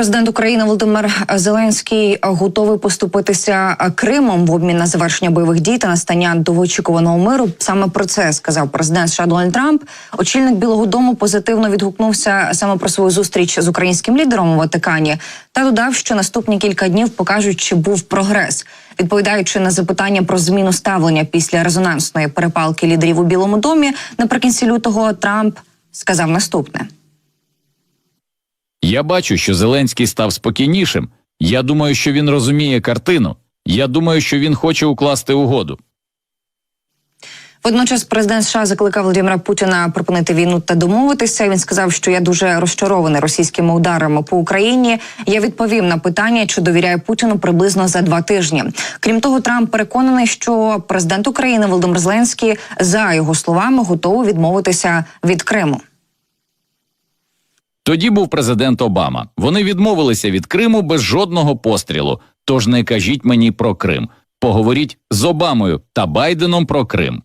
Президент України Володимир Зеленський готовий поступитися Кримом в обмін на завершення бойових дій та настання довоочікуваного миру. Саме про це сказав президент США Дональд Трамп. Очільник Білого Дому позитивно відгукнувся саме про свою зустріч з українським лідером у Ватикані та додав, що наступні кілька днів покажуть, чи був прогрес. Відповідаючи на запитання про зміну ставлення після резонансної перепалки лідерів у Білому домі, наприкінці лютого Трамп сказав наступне. Я бачу, що Зеленський став спокійнішим. Я думаю, що він розуміє картину. Я думаю, що він хоче укласти угоду. Водночас президент США закликав Володимира Путіна припинити війну та домовитися. Він сказав, що я дуже розчарований російськими ударами по Україні. Я відповім на питання, чи довіряє Путіну приблизно за два тижні. Крім того, Трамп переконаний, що президент України Володимир Зеленський за його словами готовий відмовитися від Криму. Тоді був президент Обама. Вони відмовилися від Криму без жодного пострілу. Тож не кажіть мені про Крим. Поговоріть з Обамою та Байденом про Крим.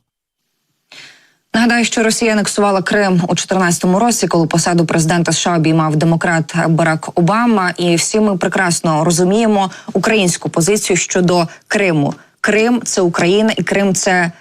Нагадаю, що Росія анексувала Крим у 2014 році, коли посаду президента США обіймав демократ Барак Обама. І всі ми прекрасно розуміємо українську позицію щодо Криму. Крим це Україна, і Крим це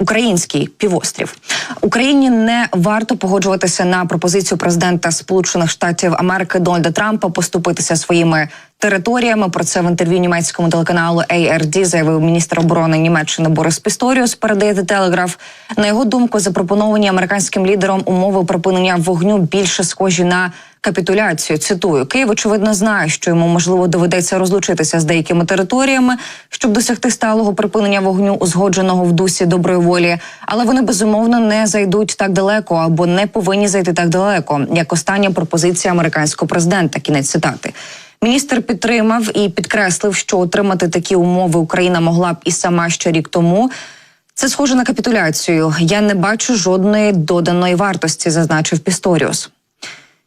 український півострів. Україні не варто погоджуватися на пропозицію президента Сполучених Штатів Америки Дональда Трампа поступитися своїми територіями. Про це в інтерв'ю німецькому телеканалу ARD заявив міністр оборони Німеччини Борис Пісторіус. Передає The Telegraph. На його думку, запропоновані американським лідером умови припинення вогню більше схожі на капітуляцію. Цитую Київ, очевидно, знає, що йому можливо доведеться розлучитися з деякими територіями, щоб досягти сталого припинення вогню, узгодженого в дусі доброї волі. Але вони безумовно не зайдуть так далеко або не повинні зайти так далеко, як остання пропозиція американського президента. Кінець цитати. Міністр підтримав і підкреслив, що отримати такі умови Україна могла б і сама ще рік тому. Це схоже на капітуляцію. Я не бачу жодної доданої вартості, зазначив Пісторіус.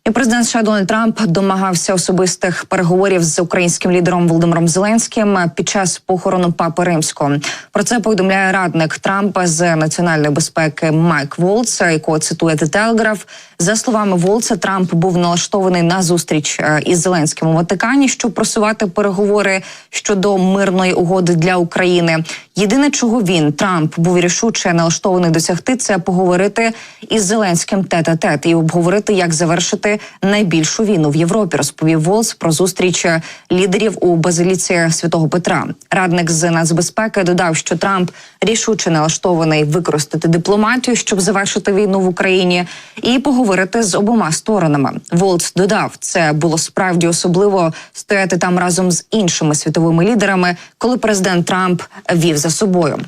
І президент США Дональд Трамп домагався особистих переговорів з українським лідером Володимиром Зеленським під час похорону папи римського. Про це повідомляє радник Трампа з національної безпеки Майк Волц, якого цитує The Telegraph. За словами Волца, Трамп був налаштований на зустріч е, із Зеленським у Ватикані, щоб просувати переговори щодо мирної угоди для України. Єдине, чого він Трамп був рішуче налаштований досягти, це поговорити із Зеленським тет-а-тет і обговорити, як завершити найбільшу війну в Європі. Розповів Волц про зустріч лідерів у базиліці Святого Петра. Радник з нацбезпеки додав, що Трамп рішуче налаштований використати дипломатію, щоб завершити війну в Україні, і поговорити з обома сторонами. Волц додав, це було справді особливо стояти там разом з іншими світовими лідерами, коли президент Трамп вів за собою.